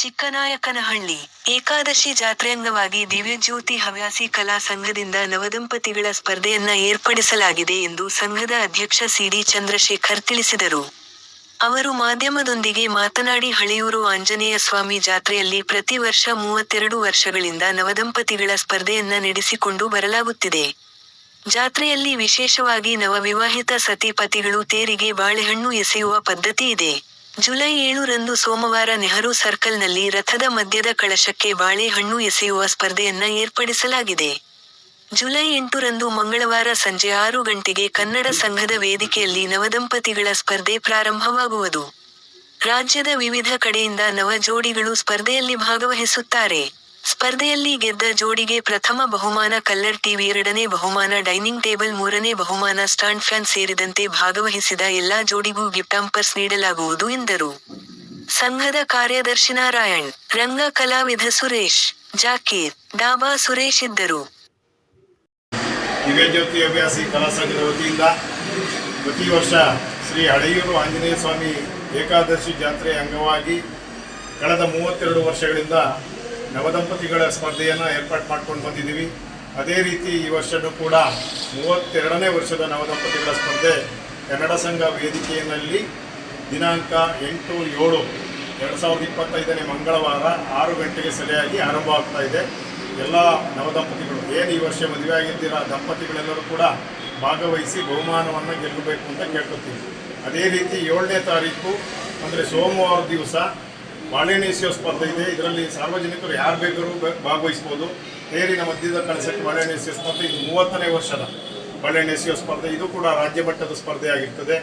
ಚಿಕ್ಕನಾಯಕನಹಳ್ಳಿ, ಏಕಾದಶಿ ಜಾತ್ರೆ ಅಂಗವಾಗಿ ದಿವ್ಯಜ್ಯೋತಿ ಹವ್ಯಾಸಿ ಕಲಾ ಸಂಘದಿಂದ ನವದಂಪತಿಗಳ ಸ್ಪರ್ಧೆಯನ್ನ ಏರ್ಪಡಿಸಲಾಗಿದೆ ಎಂದು ಸಂಘದ ಅಧ್ಯಕ್ಷ ಸಿಡಿ ಚಂದ್ರಶೇಖರ್ ತಿಳಿಸಿದರು. ಅವರು ಮಾಧ್ಯಮದೊಂದಿಗೆ ಮಾತನಾಡಿ, ಹಳೆಯೂರು ಆಂಜನೇಯ ಸ್ವಾಮಿ ಜಾತ್ರೆಯಲ್ಲಿ ಪ್ರತಿ ವರ್ಷ ಮೂವತ್ತೆರಡು ವರ್ಷಗಳಿಂದ ನವದಂಪತಿಗಳ ಸ್ಪರ್ಧೆಯನ್ನ ನಡೆಸಿಕೊಂಡು ಬರಲಾಗುತ್ತಿದೆ. ಜಾತ್ರೆಯಲ್ಲಿ ವಿಶೇಷವಾಗಿ ನವವಿವಾಹಿತ ಸತಿ ಪತಿಗಳು ತೇರಿಗೆ ಬಾಳೆಹಣ್ಣು ಎಸೆಯುವ ಪದ್ಧತಿ ಇದೆ. ಜುಲೈ ಏಳು ರಂದು ಸೋಮವಾರ ನೆಹರು ಸರ್ಕಲ್ನಲ್ಲಿ ರಥದ ಮಧ್ಯದ ಕಳಶಕ್ಕೆ ಬಾಳೆಹಣ್ಣು ಎಸೆಯುವ ಸ್ಪರ್ಧೆಯನ್ನ ಏರ್ಪಡಿಸಲಾಗಿದೆ. ಜುಲೈ ಎಂಟರಂದು ಮಂಗಳವಾರ ಸಂಜೆ ಆರು ಗಂಟೆಗೆ ಕನ್ನಡ ಸಂಘದ ವೇದಿಕೆಯಲ್ಲಿ ನವದಂಪತಿಗಳ ಸ್ಪರ್ಧೆ ಪ್ರಾರಂಭವಾಗುವುದು. ರಾಜ್ಯದ ವಿವಿಧ ಕಡೆಯಿಂದ ನವ ಜೋಡಿಗಳು ಸ್ಪರ್ಧೆಯಲ್ಲಿ ಭಾಗವಹಿಸುತ್ತಾರೆ. ಸ್ಪರ್ಧೆಯಲ್ಲಿ ಗೆದ್ದ ಜೋಡಿಗೆ ಪ್ರಥಮ ಬಹುಮಾನ ಕಲ್ಲರ್ ಟಿವಿ ಎರಡನೇ ಬಹುಮಾನ ಡೈನಿಂಗ್ ಟೇಬಲ್ ಮೂರನೇ ಬಹುಮಾನ ಸ್ಟಾಂಡ್ ಫ್ಯಾನ್ ಸೇರಿದಂತೆ ಭಾಗವಹಿಸಿದ ಎಲ್ಲಾ ಜೋಡಿಗೂ ಗಿಫ್ಟಾಂಪರ್ಸ್ ನೀಡಲಾಗುವುದು ಎಂದರು. ಸಂಘದ ಕಾರ್ಯದರ್ಶಿ ನಾರಾಯಣ್, ರಂಗ ಕಲಾವಿದ ಸುರೇಶ್, ಜಾಕೀರ್, ಡಾಬಾ ಸುರೇಶ್ ಇದ್ದರು. ಪ್ರತಿ ವರ್ಷ ಶ್ರೀ ಹಳೆಯೂರು ಆಂಜನೇಯ ಸ್ವಾಮಿ ಏಕಾದಶಿ ಜಾತ್ರೆ ಅಂಗವಾಗಿ ಕಳೆದ ಮೂವತ್ತೆರಡು ವರ್ಷಗಳಿಂದ ನವದಂಪತಿಗಳ ಸ್ಪರ್ಧೆಯನ್ನು ಏರ್ಪಾಡು ಮಾಡ್ಕೊಂಡು ಬಂದಿದ್ದೀವಿ. ಅದೇ ರೀತಿ ಈ ವರ್ಷನೂ ಕೂಡ ಮೂವತ್ತೆರಡನೇ ವರ್ಷದ ನವದಂಪತಿಗಳ ಸ್ಪರ್ಧೆ ಕನ್ನಡ ಸಂಘ ವೇದಿಕೆಯಲ್ಲಿ ದಿನಾಂಕ ಎಂಟು ಏಳು ಎರಡು ಸಾವಿರದ ಇಪ್ಪತ್ತೈದನೇ ಮಂಗಳವಾರ ಆರು ಗಂಟೆಗೆ ಸರಿಯಾಗಿ ಆರಂಭ ಆಗ್ತಾ ಇದೆ. ಎಲ್ಲ ನವದಂಪತಿಗಳು ಏನು ಈ ವರ್ಷ ಮದುವೆ ಆಗಿದ್ದೀರ, ದಂಪತಿಗಳೆಲ್ಲರೂ ಕೂಡ ಭಾಗವಹಿಸಿ ಬಹುಮಾನವನ್ನು ಗೆಲ್ಲಬೇಕು ಅಂತ ಕೇಳ್ಕೊತೀವಿ. ಅದೇ ರೀತಿ ಏಳನೇ ತಾರೀಕು ಅಂದರೆ ಸೋಮವಾರ ದಿವಸ ಎಸೆಯೋ ಸ್ಪರ್ಧೆ ಇದೆ. ಇದರಲ್ಲಿ ಸಾರ್ವಜನಿಕರು ಯಾರು ಬೇಕಾದ್ರೂ ಭಾಗವಹಿಸ್ಬೋದು. ತೇರಿನ ಮಧ್ಯದ ಬಾಳೆಹಣ್ಣು ಎಸೆಯೋ ಸ್ಪರ್ಧೆ ಇದು ಮೂವತ್ತನೇ ವರ್ಷದ ಎಸೆಯೋ ಸ್ಪರ್ಧೆ. ಇದು ಕೂಡ ರಾಜ್ಯ ಮಟ್ಟದ ಸ್ಪರ್ಧೆ ಆಗಿರ್ತದೆ.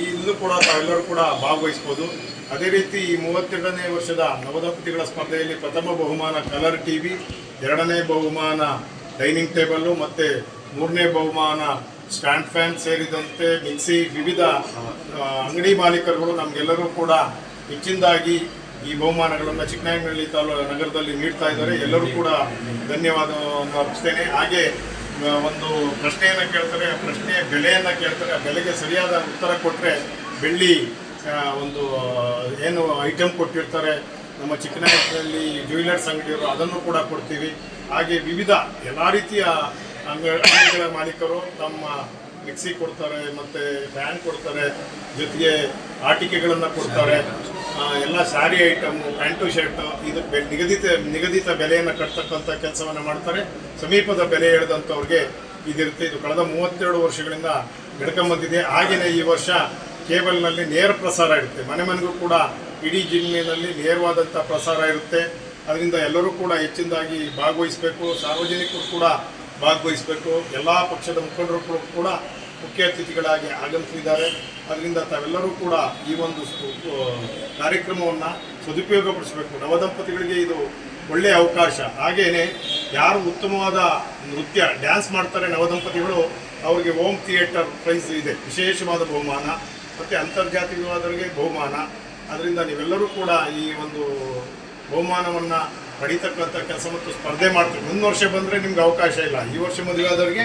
ಈ ಇಲ್ಲೂ ಕೂಡ ತಾವೆಲ್ಲರೂ ಕೂಡ ಭಾಗವಹಿಸ್ಬೋದು. ಅದೇ ರೀತಿ ಈ ಮೂವತ್ತೆರಡನೇ ವರ್ಷದ ನವದಂಪತಿಗಳ ಸ್ಪರ್ಧೆಯಲ್ಲಿ ಪ್ರಥಮ ಬಹುಮಾನ ಕಲರ್ ಟಿವಿ ಎರಡನೇ ಬಹುಮಾನ ಡೈನಿಂಗ್ ಟೇಬಲ್ಲು ಮತ್ತು ಮೂರನೇ ಬಹುಮಾನ ಸ್ಟ್ಯಾಂಡ್ ಫ್ಯಾನ್ ಸೇರಿದಂತೆ ಮಿಕ್ಸಿ ವಿವಿಧ ಅಂಗಡಿ ಮಾಲೀಕರುಗಳು ನಮಗೆಲ್ಲರೂ ಕೂಡ ಹೆಚ್ಚಿನದಾಗಿ ಈ ಬಹುಮಾನಗಳನ್ನು ಚಿಕ್ಕನಾಯಕನಹಳ್ಳಿ ತಾಲೂ ನಗರದಲ್ಲಿ ನೀಡ್ತಾ ಇದ್ದಾರೆ. ಎಲ್ಲರೂ ಕೂಡ ಧನ್ಯವಾದವನ್ನು ಅರ್ಪಿಸ್ತೇನೆ. ಹಾಗೆ ಒಂದು ಪ್ರಶ್ನೆಯನ್ನು ಕೇಳ್ತಾರೆ, ಆ ಪ್ರಶ್ನೆಯ ಬೆಲೆಯನ್ನು ಕೇಳ್ತಾರೆ, ಆ ಬೆಲೆಗೆ ಸರಿಯಾದ ಉತ್ತರ ಕೊಟ್ಟರೆ ಬೆಳ್ಳಿ ಒಂದು ಏನು ಐಟಮ್ ಕೊಟ್ಟಿರ್ತಾರೆ. ನಮ್ಮ ಚಿಕ್ಕನಾಯಕನಲ್ಲಿ ಜ್ಯುವೆಲರ್ಸ್ ಅಂಗಡಿಯವರು ಅದನ್ನು ಕೂಡ ಕೊಡ್ತೀವಿ. ಹಾಗೆ ವಿವಿಧ ಎಲ್ಲ ರೀತಿಯ ಅಂಗ ಅಂಗಡಿಗಳ ಮಾಲೀಕರು ತಮ್ಮ ಮಿಕ್ಸಿ ಕೊಡ್ತಾರೆ, ಮತ್ತು ಫ್ಯಾನ್ ಕೊಡ್ತಾರೆ, ಜೊತೆಗೆ ಆಟಿಕೆಗಳನ್ನು ಕೊಡ್ತಾರೆ. ಎಲ್ಲ ಸಾರಿ ಐಟಮು, ಪ್ಯಾಂಟು, ಶರ್ಟು, ಇದು ನಿಗದಿತ ನಿಗದಿತ ಬೆಲೆಯನ್ನು ಕಟ್ತಕ್ಕಂಥ ಕೆಲಸವನ್ನು ಮಾಡ್ತಾರೆ. ಸಮೀಪದ ಬೆಲೆ ಹೇಳಿದಂಥವ್ರಿಗೆ ಇದಿರುತ್ತೆ. ಇದು ಕಳೆದ ಮೂವತ್ತೆರಡು ವರ್ಷಗಳಿಂದ ನಡ್ಕೊಂಬಂದಿದೆ ಹಾಗೆಯೇ ಈ ವರ್ಷ ಕೇಬಲ್ನಲ್ಲಿ ನೇರ ಪ್ರಸಾರ ಇರುತ್ತೆ. ಮನೆ ಮನೆಗೂ ಕೂಡ ಇಡೀ ಜಿಲ್ಲೆಯಲ್ಲಿ ನೇರವಾದಂಥ ಪ್ರಸಾರ ಇರುತ್ತೆ. ಅದರಿಂದ ಎಲ್ಲರೂ ಕೂಡ ಹೆಚ್ಚಿನದಾಗಿ ಭಾಗವಹಿಸಬೇಕು. ಸಾರ್ವಜನಿಕರು ಕೂಡ ಭಾಗವಹಿಸಬೇಕು. ಎಲ್ಲ ಪಕ್ಷದ ಮುಖಂಡರು ಕೂಡ ಮುಖ್ಯ ಅತಿಥಿಗಳಾಗಿ ಆಗಮಿಸಿದ್ದಾರೆ. ಅದರಿಂದ ತಾವೆಲ್ಲರೂ ಕೂಡ ಈ ಒಂದು ಕಾರ್ಯಕ್ರಮವನ್ನು ಸದುಪಯೋಗಪಡಿಸಬೇಕು. ನವದಂಪತಿಗಳಿಗೆ ಇದು ಒಳ್ಳೆಯ ಅವಕಾಶ. ಹಾಗೆಯೇ ಯಾರು ಉತ್ತಮವಾದ ನೃತ್ಯ, ಡ್ಯಾನ್ಸ್ ಮಾಡ್ತಾರೆ ನವದಂಪತಿಗಳು ಅವರಿಗೆ ಹೋಮ್ ಥಿಯೇಟರ್ ಪ್ರೈಸ್ ಇದೆ. ವಿಶೇಷವಾದ ಬಹುಮಾನ. ಮತ್ತು ಅಂತರ್ಜಾತೀಯವಾದವರಿಗೆ ಬಹುಮಾನ. ಅದರಿಂದ ನೀವೆಲ್ಲರೂ ಕೂಡ ಈ ಒಂದು ಬಹುಮಾನವನ್ನು ಪಡಿತಕ್ಕಂಥ ಕೆಲಸ ಮತ್ತು ಸ್ಪರ್ಧೆ ಮಾಡ್ತೀವಿ ಮುಂದಿನ ವರ್ಷ ಬಂದರೆ ನಿಮ್ಗೆ ಅವಕಾಶ ಇಲ್ಲ. ಈ ವರ್ಷ ಮದುವೆ ಆದವರಿಗೆ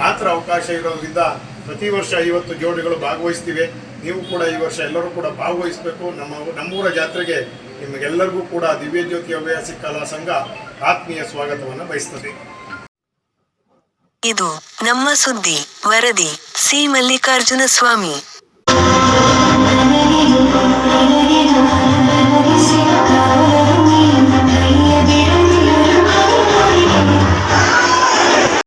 ಮಾತ್ರ ಅವಕಾಶ ಇರೋದ್ರಿಂದ ಪ್ರತಿ ವರ್ಷ ಇವತ್ತು ಜೋಡಿಗಳು ಭಾಗವಹಿಸ್ತೀವಿ. ನೀವು ಕೂಡ ಈ ವರ್ಷ ಎಲ್ಲರೂ ಕೂಡ ಭಾಗವಹಿಸಬೇಕು. ನಮ್ಮ ನಮ್ಮೂರ ಜಾತ್ರೆಗೆ ನಿಮಗೆಲ್ಲರಿಗೂ ಕೂಡ ದಿವ್ಯ ಜ್ಯೋತಿ ಹವ್ಯಾಸಿ ಕಲಾ ಸಂಘ ಆತ್ಮೀಯ ಸ್ವಾಗತವನ್ನು ಬಯಸ್ತದೆ. ಇದು ನಮ್ಮ ಸುದ್ದಿ, ವರದಿ, ಸಿ ಮಲ್ಲಿಕಾರ್ಜುನ ಸ್ವಾಮಿ.